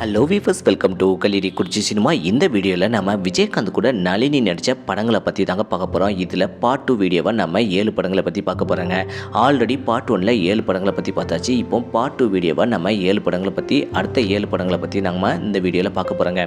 Hello viewers welcome to Kaliri Kurichi cinema இந்த வீடியோவில் நம்ம விஜயகாந்த் கூட நளினி நடித்த படங்களை பற்றி தாங்க பார்க்க போகிறோம் இதில் பார்ட் டூ வீடியோவை நம்ம ஏழு படங்களை பற்றி பார்க்க போகிறோங்க ஆல்ரெடி பார்ட் ஒனில் ஏழு படங்களை பற்றி பார்த்தாச்சு. இப்போ பார்ட் டூ வீடியோவை நம்ம ஏழு படங்களை பற்றி அடுத்த ஏழு படங்களை பற்றி நம்ம இந்த வீடியோவில் பார்க்க போகிறோங்க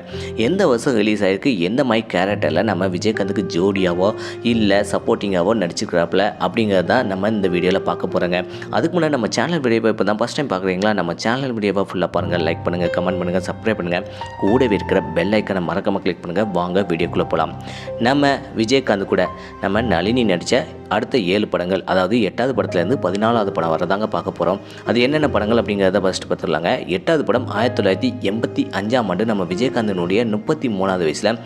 எந்த வருஷம் ரிலீஸ் ஆகிருக்கு எந்த மாதிரி கேரக்டரில் நம்ம விஜயகாந்துக்கு ஜோடியாவோ இல்லை சப்போர்ட்டிங்காவோ நடிச்சிருக்கிறாப்புல அப்படிங்கிறது தான் நம்ம இந்த வீடியோவில் பார்க்க போகிறோங்க அதுக்கு முன்னாடி நம்ம சேனல் வீடியோவை இப்போ தான் ஃபஸ்ட் டைம் பார்க்குறீங்களா? நம்ம சேனல் வீடியோவை ஃபுல்லாக பாருங்கள் லைக் பண்ணுங்கள் கமெண்ட் பண்ணுங்கள் சப்ஸ்கிரைப் பண்ணுங்கள் கூடவே இருக்கிற பெல் ஐக்கனை மறக்காம கிளிக் பண்ணுங்கள் வாங்க வீடியோக்குள்ளே போகலாம் நம்ம விஜயகாந்த் கூட நம்ம நளினி நடித்த அடுத்த ஏழு படங்கள் அதாவது எட்டாவது படத்துலேருந்து பதினாலாவது படம் வரதாங்க பார்க்க போகிறோம் அது என்னென்ன படங்கள் அப்படிங்கிறத ஃபஸ்ட்டு பார்த்துடலாங்க. எட்டாவது படம் ஆயிரத்தி தொள்ளாயிரத்தி எண்பத்தி அஞ்சாம் ஆண்டு நம்ம விஜயகாந்தனுடைய முப்பத்தி மூணாவது வயசில்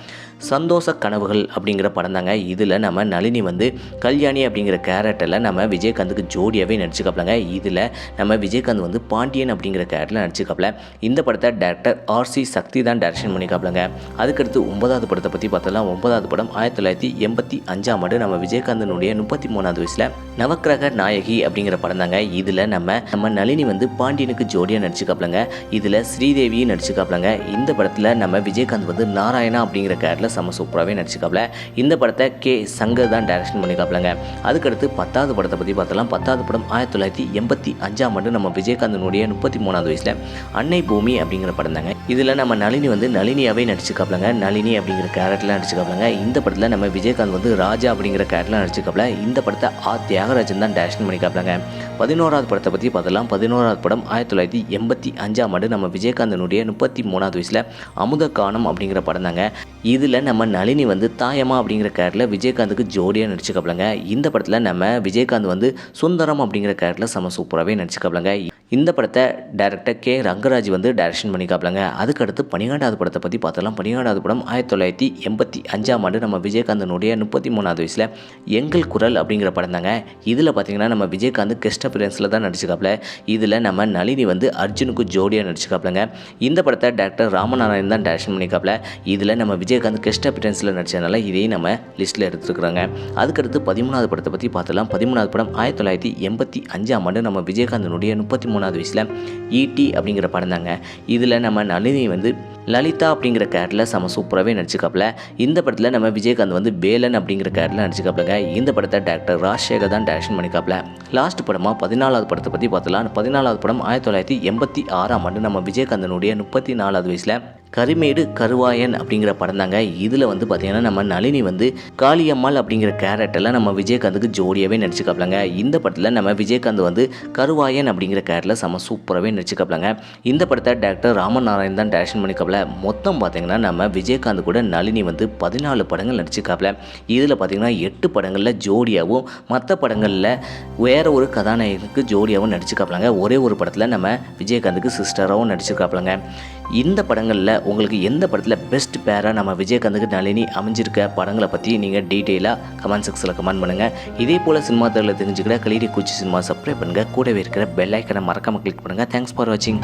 சந்தோஷ கனவுகள் அப்படிங்கிற படம் தாங்க. இதில் நம்ம நளினி வந்து கல்யாணி அப்படிங்கிற கேரக்டரில் நம்ம விஜயகாந்துக்கு ஜோடியாகவே நடிச்சுக்காப்லங்க. இதில் நம்ம விஜயகாந்த் வந்து பாண்டியன் அப்படிங்கிற கேரக்டரில் நடிச்சுக்காப்ல. இந்த படத்தை டேரக்டர் ஆர்சி சக்தி தான் டைரக்ஷன் பண்ணிக்காப்லங்க. அதுக்கடுத்து ஒன்பதாவது படத்தை பற்றி பார்த்தலாம் ஒன்பதாவது படம் ஆயிரத்தி தொள்ளாயிரத்தி எண்பத்தி அஞ்சாம் ஆண்டு நம்ம விஜயகாந்தனுடைய முப்பத்தி மூணாவது வயசில் நவக்கிரக நாயகி அப்படிங்கிற படம் தாங்க. இதில் நம்ம நம்ம நளினி வந்து பாண்டியனுக்கு ஜோடியாக நடிச்சுக்காப்லங்க. இதில் ஸ்ரீதேவியும் நடிச்சுக்காப்லங்க. இந்த படத்தில் நம்ம விஜயகாந்த் வந்து நாராயணா அப்படிங்கிற கேரக்டரில் செம்ம சூப்பராகவே நடிச்சுக்காப்ல இந்த படத்தை கே சங்கர் தான் டைரக்ஷன் பண்ணிக்காப்லங்க அதுக்கடுத்து பத்தாவது படத்தை பற்றி பார்த்தலாம் பத்தாவது படம் ஆயிரத்தி தொள்ளாயிரத்தி எண்பத்தி அஞ்சாம் ஆண்டு நம்ம விஜயகாந்தனுடைய முப்பத்தி மூணாவது வயசில் அன்னை பூமி அப்படிங்கிற படம் தாங்க. இதில் நம்ம நளினி வந்து நளினியாவே நடிச்சிருக்காப்லங்க. நளினி அப்படிங்கிற கேரக்டரில் நடிச்சிருக்காப்லங்க. இந்த படத்தில் நம்ம விஜயகாந்த் வந்து ராஜா அப்படிங்கிற கேரக்டரில் நடிச்சிருக்காப்ல. இந்த படத்தை ஆ தியாகராஜன் தான் டேரக்ஷன் பண்ணிக்காப்லங்க பதினோராவது படத்தை பற்றி பார்த்தலாம் பதினோராவது படம் ஆயிரத்தி தொள்ளாயிரத்தி எண்பத்தி அஞ்சாம் ஆண்டு நம்ம விஜயகாந்தனுடைய முப்பத்தி மூணாவது வயசில் அமுத காணம் அப்படிங்கிற படம் தாங்க. இதில் நம்ம நளினி வந்து தாயம்மா அப்படிங்கிற கேரக்டரில் விஜயகாந்துக்கு ஜோடியாக நடிச்சுக்காப்லங்க இந்த படத்தில் நம்ம விஜயகாந்த் வந்து சுந்தரம் அப்படிங்கிற கேரக்டரில் செம சூப்பராகவே நடிச்சுக்காப்லங்க இந்த படத்தை டேரக்டர் கே ரங்கராஜ் வந்து டைரக்ஷன் பண்ணிக்காப்பிலங்க அதுக்கடுத்து பனிரெண்டாவது படத்தை பற்றி பார்த்தலாம் பனிரெண்டாவது படம் ஆயிரத்தி தொள்ளாயிரத்தி எண்பத்தி அஞ்சாம் ஆண்டு நம்ம விஜயகாந்தனுடைய முப்பத்தி மூணாவது வயசில் எங்கள் குரல் அப்படிங்கிற படம் தாங்க. இதில் பார்த்தீங்கன்னா நம்ம விஜயகாந்த் கெஸ்ட் அப்பியரன்ஸில் தான் நடிச்சுக்காப்ல இதில் நம்ம நளினி வந்து அர்ஜுனுக்கு ஜோடியாக நடிச்சுக்காப்லங்க இந்த படத்தை டேரக்டர் ராமநாராயண் தான் டைரக்ஷன் பண்ணிக்காப்ல இதில் நம்ம விஜயகாந்த் கெஸ்ட் அப்பியரன்ஸில் நடித்ததுனால இதையும் நம்ம லிஸ்ட்டில் எடுத்துருக்குறாங்க. அதுக்கடுத்து பதிமூணாவது படத்தை பற்றி பார்த்தலாம் பதிமூணாவது படம் ஆயிரத்தி தொள்ளாயிரத்தி எண்பத்தி அஞ்சாம் ஆண்டு நம்ம விஜயகாந்தனுடைய முப்பத்தி மூணாவது வயசில் ஈட்டி அப்படிங்கிற படம் தாங்க. இதில் நம்ம நளினி வந்து லலிதா அப்படிங்கிற கேரக்டரில் செம சூப்பராகவே நடிச்சுக்காப்ல இந்த படத்தில் நம்ம விஜயகாந்த் வந்து வேலன் அப்படிங்கிற கேரக்டரில் நடிச்சுக்காப்பிலங்க. இந்த படத்தை டேரக்டர் ராஜசேகர் தான் டேரக்ஷன் பண்ணிக்காப்ல லாஸ்ட் படமாக பதினாலாவது படத்தை பற்றி பார்த்தலாம் பதினாலாவது படம் ஆயிரத்தி தொள்ளாயிரத்தி எண்பத்தி ஆறாம் ஆண்டு நம்ம விஜயகாந்தனுடைய முப்பத்தி நாலாவது வயசில் கருமேடு கருவாயன் அப்படிங்கிற படம் தாங்க. இதில் வந்து பார்த்திங்கன்னா நம்ம நளினி வந்து காளியம்மாள் அப்படிங்கிற கேரக்டரில் நம்ம விஜயகாந்துக்கு ஜோடியாகவே நடிச்சுக்காப்லங்க இந்த படத்தில் நம்ம விஜயகாந்த் வந்து கருவாயன் அப்படிங்கிற கேரக்டரில் செம சூப்பராகவே நடிச்சுக்காப்லங்க இந்த படத்தை டேரக்டர் ராமநாராயண் தான் டேரக்ஷன் பண்ணிக்காப்ல மொத்தம் பார்த்திங்கன்னா நம்ம விஜயகாந்த் கூட நளினி வந்து பதினாலு படங்கள் நடிச்சுக்காப்ல இதில் பார்த்திங்கன்னா எட்டு படங்களில் ஜோடியாகவும் மற்ற படங்களில் வேற ஒரு கதாநாயகனுக்கு ஜோடியாகவும் நடிச்சுக்காப்லாங்க ஒரே ஒரு படத்தில் நம்ம விஜயகாந்துக்கு சிஸ்டராகவும் நடிச்சிருக்காப்லங்க இந்த படங்களில் உங்களுக்கு எந்த படத்தில் பெஸ்ட் பேராக நம்ம விஜயகாந்துக்கு நளினி அமைஞ்சிருக்க படங்களை பற்றி நீங்கள் டீட்டெயிலாக கமெண்ட் செக்ஷனில் கமெண்ட் பண்ணுங்கள் இதே போல் சினிமா தகவலை தெரிஞ்சுக்கிட்ட கலீரி குச்சி சினிமா சப்ஸ்கிரைப் பண்ணுங்கள் கூடவே இருக்கிற பெல் ஐக்கனை மறக்காமல் கிளிக் பண்ணுங்கள் தேங்க்ஸ் ஃபார் வாட்சிங்